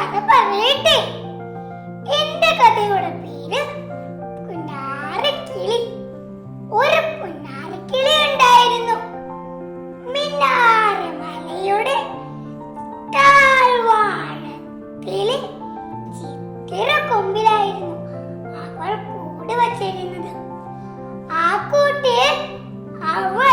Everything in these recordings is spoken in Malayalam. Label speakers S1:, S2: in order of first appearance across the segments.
S1: കഥ പറയട്ടെ. എന്റെ കഥയുടെ പേര് പുന്നാരക്കിളി. ഒരു പുന്നാരക്കിളി ഉണ്ടായിരുന്നു. മിന്നാര മലയുടെ താഴ്വാഴത്തിലെ ചിത്തിര കൊമ്പിലായിരുന്നു അവൾ കൂട് വച്ചിരുന്നത്. ആ കൂട്ടിയെ അവൾ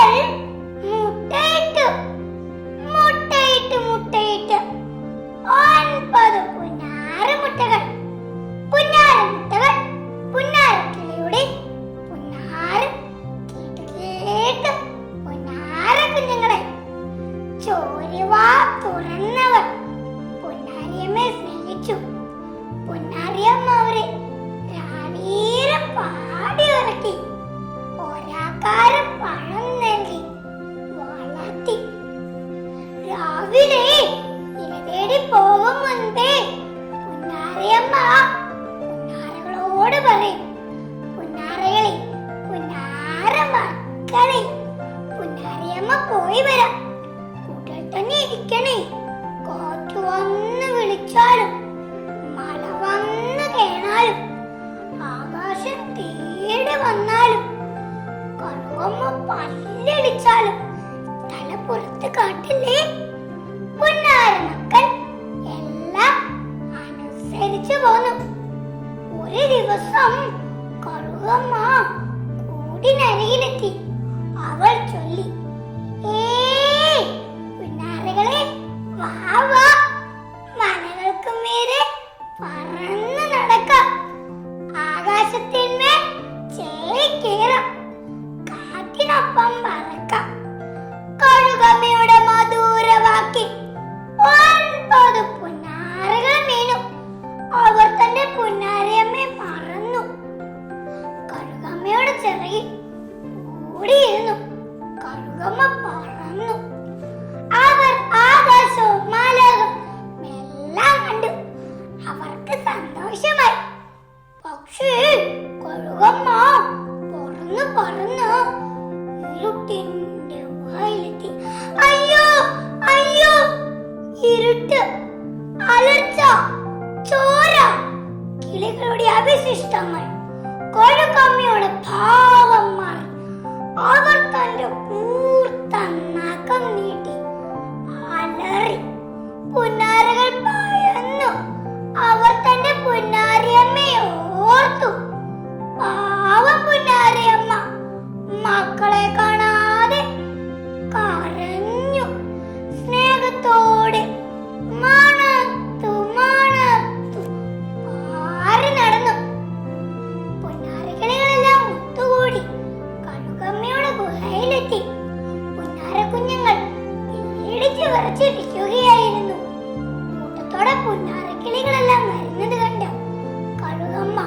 S1: വിളിച്ചാലും മഴ വന്ന് കേണാലും ആകാശം തേടി വന്നാലും കടുവമ്മ പല്ലടിച്ചാലും തല പുറത്ത് കാട്ടില്ലേ? പൊന്നാര മക്കൾ എല്ലാം അനുസരിച്ചു പോന്നു. ഒരു ദിവസം കറുകമ്മ കൂടിനരികിലെത്തി. അവൾ ചൊല്ലി ഏയ് കഴുകമ്മ പറന്നു. അവർ ആകാശവും മലകളും എല്ലാം കണ്ടു. അവർക്ക് സന്തോഷമായി. പക്ഷേ കൊഴുകമ്മ പറന്നു പറന്ന്. ഇരുട്ടിന്റെ വായിലെത്തി. അയ്യോ അയ്യോ ഇരുട്ട് അലർച്ച ചോര. കിളികളുടെ അവശിഷ്ടങ്ങൾ. കൊഴുകമ്മയുടെ ഭാവം മാറി. അവർ തന്റെ കൂർത്ത നഖം നീട്ടി. അലറി പുന്നാരകൾ ഭയന്നു അവർ പേടിച്ച് വിറച്ചിരിക്കുകയായിരുന്നു കൂട്ടത്തോടെ പുന്നാരക്കിളികളെല്ലാം വരുന്നത് കണ്ട കഴുകമ്മ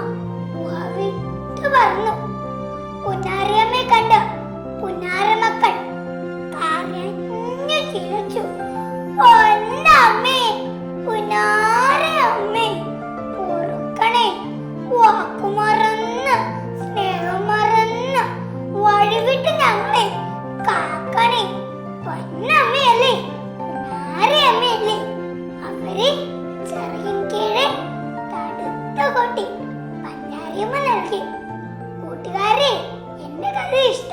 S1: പറഞ്ഞു. പഞ്ചാരിയമ്മ നൽകി കൂട്ടുകാരെ എന്റെ കഥ ഇഷ്ടം.